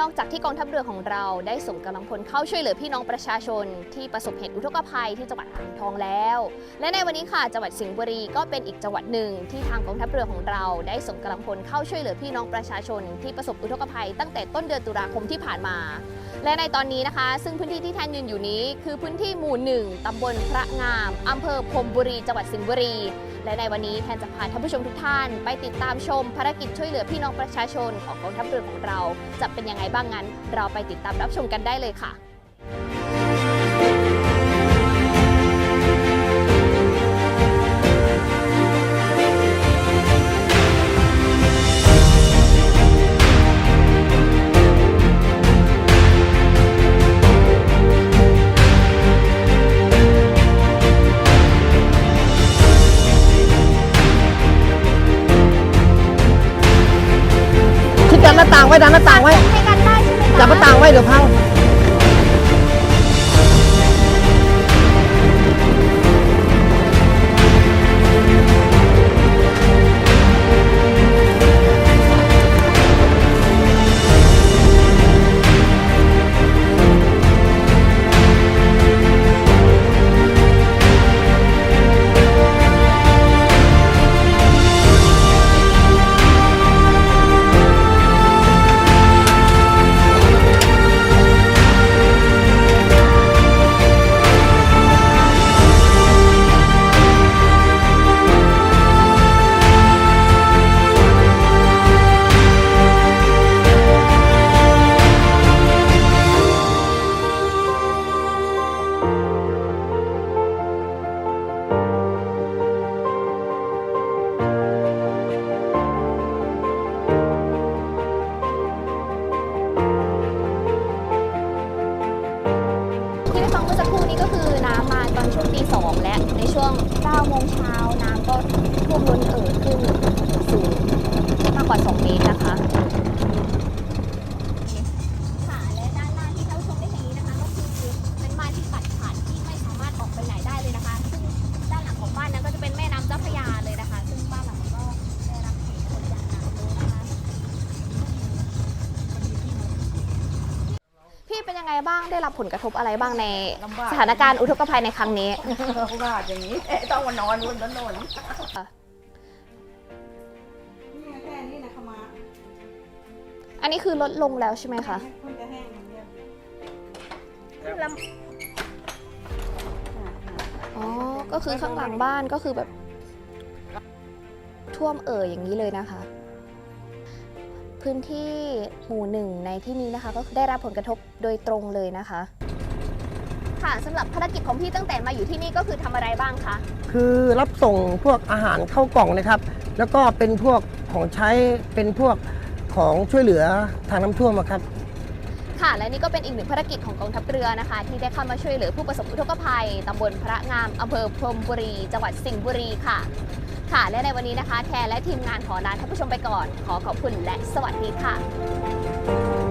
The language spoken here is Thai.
นอกจากที่กองทัพเราได้ส่งกำลังพลเข้าช่วยเหลือพี่น้องประชาชน ที่ประสบเหตุอุทกภัยที่จังหวัดอ่างทองแล้ว และในวันนี้ค่ะจังหวัดสิงห์บุรีก็เป็นอีกจังหวัดหนึ่งที่ทางกองทัพเรือของเราได้ส่งกำลังพลเข้าช่วยเหลือพี่น้องประชาชน ที่ประสบอุทกภัยตั้งแต่ต้นเดือนตุลาคมที่ผ่านมาและในตอนนี้นะคะ ซึ่งพื้นที่ที่แทนยืนอยู่นี้ คือพื้นที่หมู่หนึ่งตำบลพระงามอำเภอพรมบุรีจังหวัดสิงห์บุรี และในวันนี้แทนจะพาท่านผู้ชมทุกท่าน ไปติดตามชมภารกิจช่วยเหลือพี่น้องประชาชนของกองทัพเรือของเรา จะเป็นยังไงบ้างงั้น เราไปติดตามรับชมกันได้เลยค่ะ ไว้ดันหน้าต่างไว้ให้กันได้ใช่ไหมจับหน้าต่างไว้เดี๋ยวพัง ฟังเมื่อสักครู่นี้ก็คือน้ำมาตอนช่วงตีสองและในช่วง9โมงเช้าน้ำก็ท่วมล้นเอ่อขึ้น ยังไงบ้างได้รับผลกระทบอะไรบ้างในลำบาก สถานการณ์อุทกภัยในครั้งนี้ว่าอย่างนี้ต้องมานอนบนถนนนี่ไงแค่นี้นะเขามาอันนี้คือลดลงแล้วใช่ไหมคะเพิ่งจะแห้งอย่างเดียวอ๋อก็คือข้างหลังบ้านก็คือแบบ ท่วมเอ่ออย่างนี้เลยนะคะ พื้นที่หมู่หนึ่งในที่นี้นะคะ ก็คือได้รับผลกระทบโดยตรงเลยนะคะ ค่ะสำหรับภารกิจของพี่ตั้งแต่มาอยู่ที่นี่ก็คือทำอะไรบ้างคะ คือรับส่งพวกอาหารเข้ากล่องนะครับ แล้วก็เป็นพวกของใช้เป็นพวกของช่วยเหลือทางน้ำท่วมอะครับ ค่ะ และนี่ก็เป็นอีกหนึ่งภารกิจของกองทัพเรือนะคะ ที่ได้เข้ามาช่วยเหลือผู้ประสบอุทกภัยตำบลพระงามอำเภอพรหมบุรี จังหวัดสิงห์บุรีค่ะ ค่ะและในวันนี้นะคะแทนและทีมงานขอลาท่านผู้ชมไปก่อน ขอขอบคุณและสวัสดีค่ะ